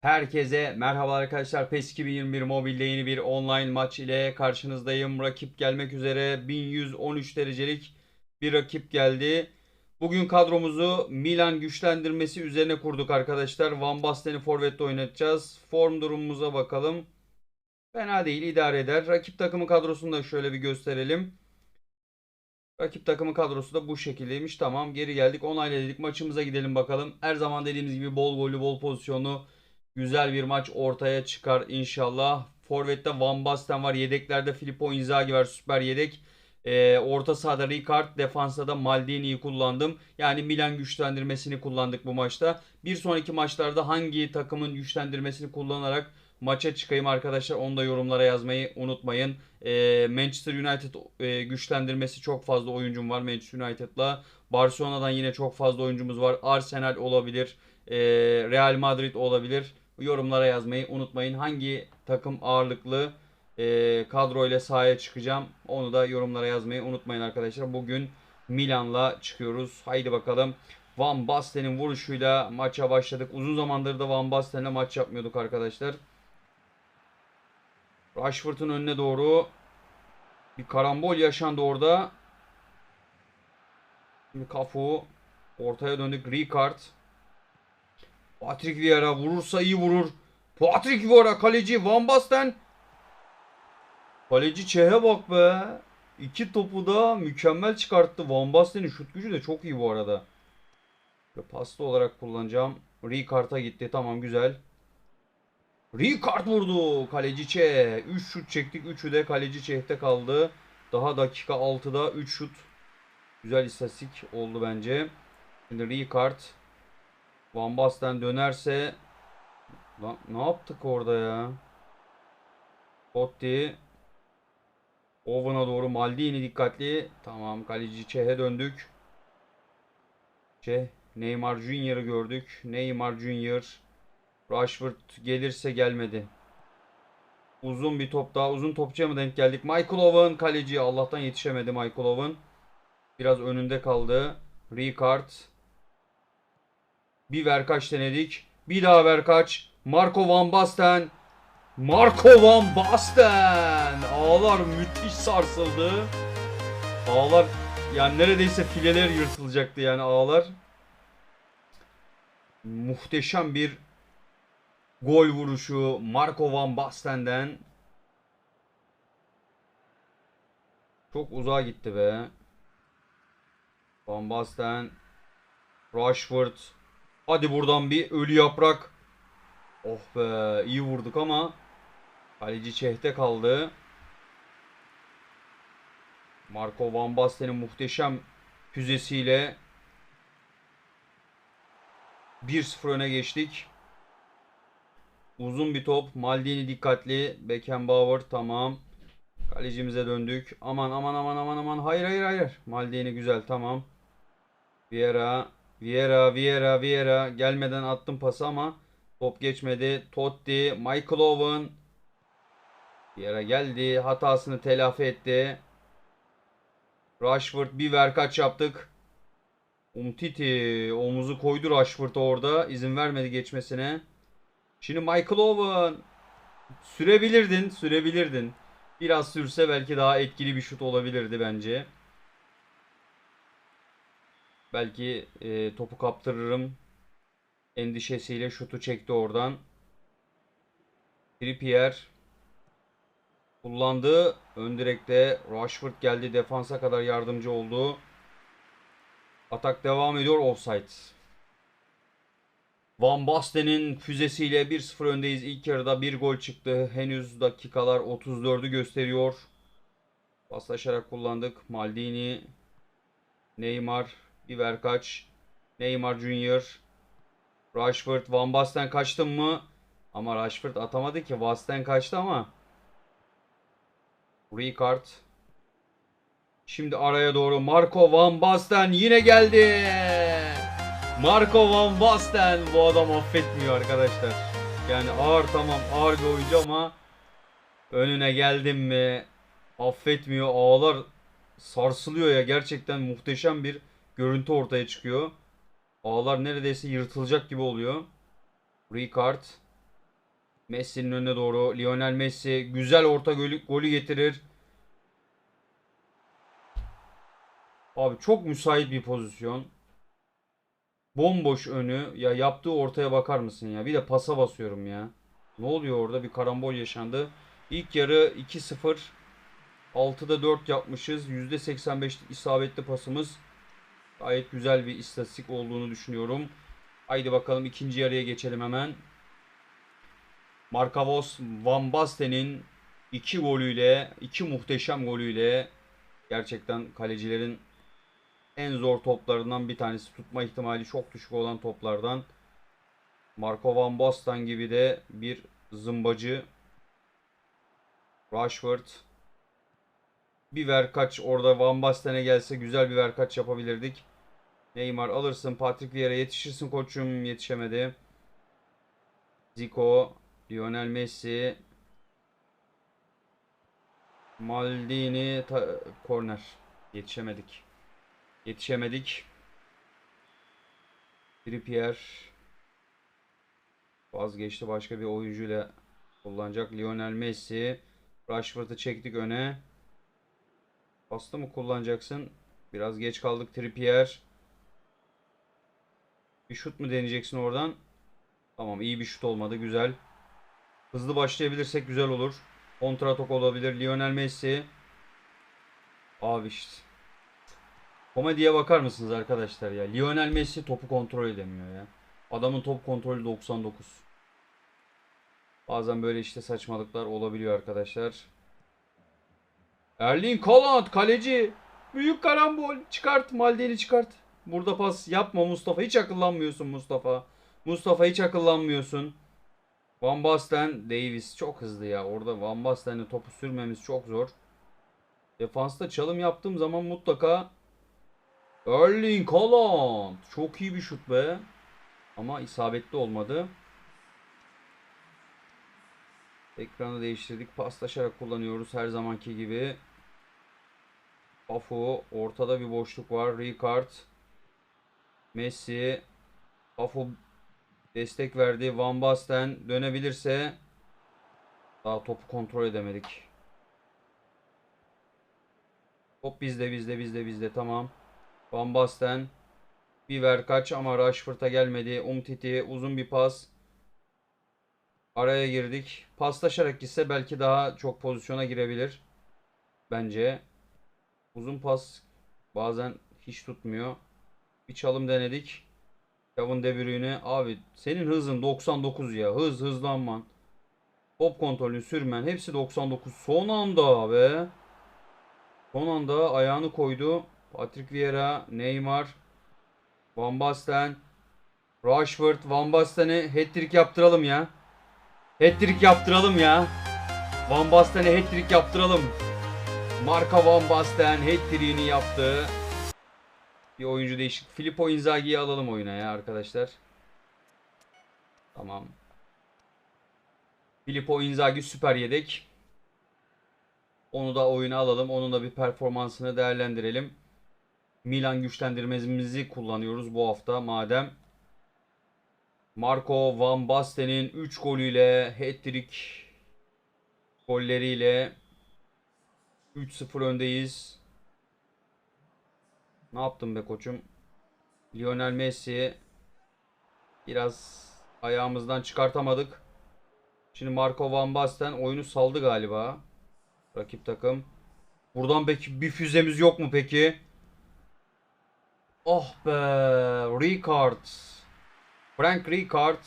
Herkese merhaba arkadaşlar. PES 2021 mobilde yeni bir online maç ile karşınızdayım. Rakip gelmek üzere 1113 derecelik bir rakip geldi. Bugün kadromuzu Milan güçlendirmesi üzerine kurduk arkadaşlar. Van Basten'i forvette oynatacağız. Form durumumuza bakalım. Fena değil idare eder. Rakip takımı kadrosunu da şöyle bir gösterelim. Rakip takımı kadrosu da bu şekildeymiş. Tamam geri geldik. Onayla dedik. Maçımıza gidelim bakalım. Her zaman dediğimiz gibi bol gollü bol pozisyonlu güzel bir maç ortaya çıkar inşallah. Forvet'te Van Basten var. Yedeklerde Filippo Inzaghi var. Süper yedek. Ee, orta sahada Ricard. Defansta da Maldini'yi kullandım. Yani Milan güçlendirmesini kullandık bu maçta. Bir sonraki maçlarda hangi takımın güçlendirmesini kullanarak maça çıkayım arkadaşlar. Onu da yorumlara yazmayı unutmayın. Ee, Manchester United e, güçlendirmesi çok fazla oyuncum var Manchester United'la. Barcelona'dan yine çok fazla oyuncumuz var. Arsenal olabilir. Ee, Real Madrid olabilir. Yorumlara yazmayı unutmayın. Hangi takım ağırlıklı e, kadro ile sahaya çıkacağım. Onu da yorumlara yazmayı unutmayın arkadaşlar. Bugün Milan'la çıkıyoruz. Haydi bakalım. Van Basten'in vuruşuyla maça başladık. Uzun zamandır da Van Basten'le maç yapmıyorduk arkadaşlar. Rashford'un önüne doğru bir karambol yaşandı orada. Şimdi Cafu ortaya döndük. Ricard. Patrick Vieira vurursa iyi vurur. Patrick Vieira kaleci Van Basten. Kaleci Çeh'e bak be. İki topu da mükemmel çıkarttı. Van Basten'in şut gücü de çok iyi bu arada. Ve paslı olarak kullanacağım. Ricard'a gitti. Tamam güzel. Ricard vurdu. Kaleci Çeh. 3 şut çektik. 3'ü de kaleci Çeh'te kaldı. Daha dakika 6'da 3 şut. Güzel istatistik oldu bence. Şimdi Ricard. Van Basten dönerse Lan ne yaptık orada ya? Totti Owen'a doğru Maldini dikkatli. Tamam kaleci Çeh'e döndük. Çeh Neymar Junior'ı gördük. Neymar Junior Rashford gelirse gelmedi. Uzun bir top daha. Uzun topçuya mı denk geldik? Michael Owen kaleci. Allah'tan yetişemedi Michael Owen. Biraz önünde kaldı. Ricard. Bir verkaç denedik. Bir daha verkaç. Marco Van Basten. Marco Van Basten. Ağlar müthiş sarsıldı. Ağlar yani neredeyse fileler yırtılacaktı yani ağlar. Muhteşem bir gol vuruşu Marco Van Basten'den. Çok uzağa gitti be. Van Basten. Rashford. Hadi buradan bir ölü yaprak. Oh be iyi vurduk ama kaleci Çeh'te kaldı. Marco Van Basten'in muhteşem füzesiyle 1-0 öne geçtik. Uzun bir top. Maldini dikkatli. Beckenbauer tamam. Kalecimize döndük. Aman aman aman aman aman. Hayır hayır hayır. Maldini güzel tamam. Vieira. Vieira, Vieira, Vieira. Gelmeden attım pası ama top geçmedi. Totti, Michael Owen. Vieira geldi. Hatasını telafi etti. Rashford bir verkaç yaptık. Umtiti omuzu koydu Rashford orada. İzin vermedi geçmesine. Şimdi Michael Owen. Sürebilirdin, sürebilirdin. Biraz sürse belki daha etkili bir şut olabilirdi bence. Belki e, topu kaptırırım endişesiyle şutu çekti oradan. Trippier kullandı. Ön direkte Rashford geldi. Defansa kadar yardımcı oldu. Atak devam ediyor. Offside. Van Basten'in füzesiyle 1-0 öndeyiz. İlk yarıda bir gol çıktı. Henüz dakikalar 34'ü gösteriyor. Paslaşarak kullandık. Maldini, Neymar, bir verkaç. Neymar Junior. Rashford, Van Basten kaçtın mı? Ama Rashford atamadı ki. Basten kaçtı ama. Ricard. Şimdi araya doğru Marco Van Basten yine geldi. Marco Van Basten bu adam affetmiyor arkadaşlar. Yani ağır tamam ağır bir oyuncu ama önüne geldim mi affetmiyor. Ağlar sarsılıyor ya gerçekten muhteşem bir görüntü ortaya çıkıyor. Ağlar neredeyse yırtılacak gibi oluyor. Ricard. Messi'nin önüne doğru. Lionel Messi güzel orta golü, golü getirir. Abi çok müsait bir pozisyon. Bomboş önü. Ya yaptığı ortaya bakar mısın ya? Bir de pasa basıyorum ya. Ne oluyor orada? Bir karambol yaşandı. İlk yarı 2-0. 6'da 4 yapmışız. %85 isabetli pasımız. Gayet güzel bir istatistik olduğunu düşünüyorum. Haydi bakalım ikinci yarıya geçelim hemen. Markavos Van Basten'in iki golüyle, iki muhteşem golüyle gerçekten kalecilerin en zor toplarından bir tanesi. Tutma ihtimali çok düşük olan toplardan. Marco Van Basten gibi de bir zımbacı. Rashford. Bir verkaç orada Van Basten'e gelse güzel bir verkaç yapabilirdik. Neymar alırsın. Patrick Vieira yetişirsin koçum. Yetişemedi. Zico. Lionel Messi. Maldini. Korner. Yetişemedik. Yetişemedik. Trippier. Vazgeçti. Başka bir oyuncuyla kullanacak. Lionel Messi. Rashford'u çektik öne. Pasta mı kullanacaksın? Biraz geç kaldık Trippier. Bir şut mu deneyeceksin oradan? Tamam iyi bir şut olmadı. Güzel. Hızlı başlayabilirsek güzel olur. Kontratok olabilir. Lionel Messi. Abi işte. Komediye bakar mısınız arkadaşlar ya? Lionel Messi topu kontrol edemiyor ya. Adamın top kontrolü 99. Bazen böyle işte saçmalıklar olabiliyor arkadaşlar. Erling Haaland kaleci. Büyük karambol. Çıkart. Maldini çıkart. Burada pas yapma Mustafa. Hiç akıllanmıyorsun Mustafa. Mustafa hiç akıllanmıyorsun. Van Basten, Davis çok hızlı ya. Orada Van Basten'le topu sürmemiz çok zor. Defansta çalım yaptığım zaman mutlaka Erling Haaland. Çok iyi bir şut be. Ama isabetli olmadı. Ekranı değiştirdik. Paslaşarak kullanıyoruz her zamanki gibi. Afu. Ortada bir boşluk var. Ricard. Messi. Afu destek verdi. Van Basten dönebilirse daha topu kontrol edemedik. Top bizde bizde bizde bizde tamam. Van Basten bir ver kaç ama Rashford'a gelmedi. Umtiti uzun bir pas. Araya girdik. Paslaşarak gitse belki daha çok pozisyona girebilir. Bence. Uzun pas bazen hiç tutmuyor. Bir çalım denedik. Kevin De Bruyne. Abi senin hızın 99 ya. Hız hızlanman. Top kontrolünü sürmen. Hepsi 99. Son anda be. Son anda ayağını koydu. Patrick Vieira, Neymar, Van Basten, Rashford, Van Basten'e hat-trick yaptıralım ya. Hat-trick yaptıralım ya. Van Basten'e hat-trick yaptıralım. Marka Van Basten hat-trick'ini yaptı. Bir oyuncu değişik. Filippo Inzaghi'yi alalım oyuna ya arkadaşlar. Tamam. Filippo Inzaghi süper yedek. Onu da oyuna alalım. Onun da bir performansını değerlendirelim. Milan güçlendirmemizi kullanıyoruz bu hafta madem. Marco Van Basten'in 3 golüyle hat-trick golleriyle 3-0 öndeyiz. Ne yaptım be koçum? Lionel Messi biraz ayağımızdan çıkartamadık. Şimdi Marco Van Basten oyunu saldı galiba. Rakip takım. Buradan peki bir füzemiz yok mu peki? Oh be. Ricard. Frank Ricard.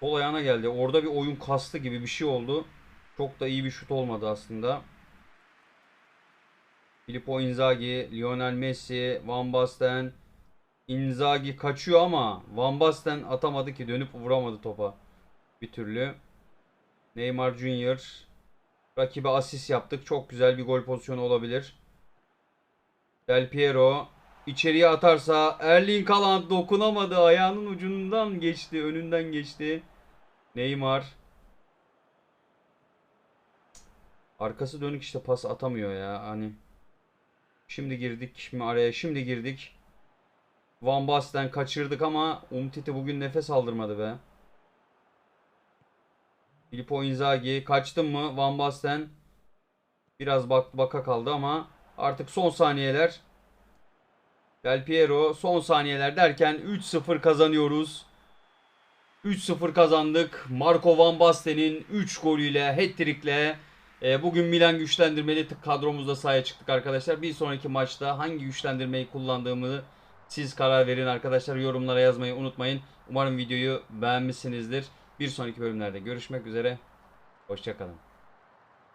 Sol ayağına geldi. Orada bir oyun kastı gibi bir şey oldu. Çok da iyi bir şut olmadı aslında. Filippo Inzaghi, Lionel Messi, Van Basten. Inzaghi kaçıyor ama Van Basten atamadı ki dönüp vuramadı topa. Bir türlü. Neymar Junior. Rakibe asist yaptık. Çok güzel bir gol pozisyonu olabilir. Del Piero içeriye atarsa Erling Haaland dokunamadı. Ayağının ucundan geçti. Önünden geçti. Neymar. Arkası dönük işte pas atamıyor ya. Hani Şimdi girdik şimdi araya şimdi girdik. Van Basten kaçırdık ama Umtiti bugün nefes aldırmadı be. Filippo Inzaghi kaçtın mı? Van Basten biraz bak baka kaldı ama artık son saniyeler. Del Piero son saniyeler derken 3-0 kazanıyoruz. 3-0 kazandık. Marco Van Basten'in 3 golüyle, hat-trick'le e, bugün Milan güçlendirmeli kadromuzda sahaya çıktık arkadaşlar. Bir sonraki maçta hangi güçlendirmeyi kullandığımı siz karar verin arkadaşlar. Yorumlara yazmayı unutmayın. Umarım videoyu beğenmişsinizdir. Bir sonraki bölümlerde görüşmek üzere. Hoşçakalın.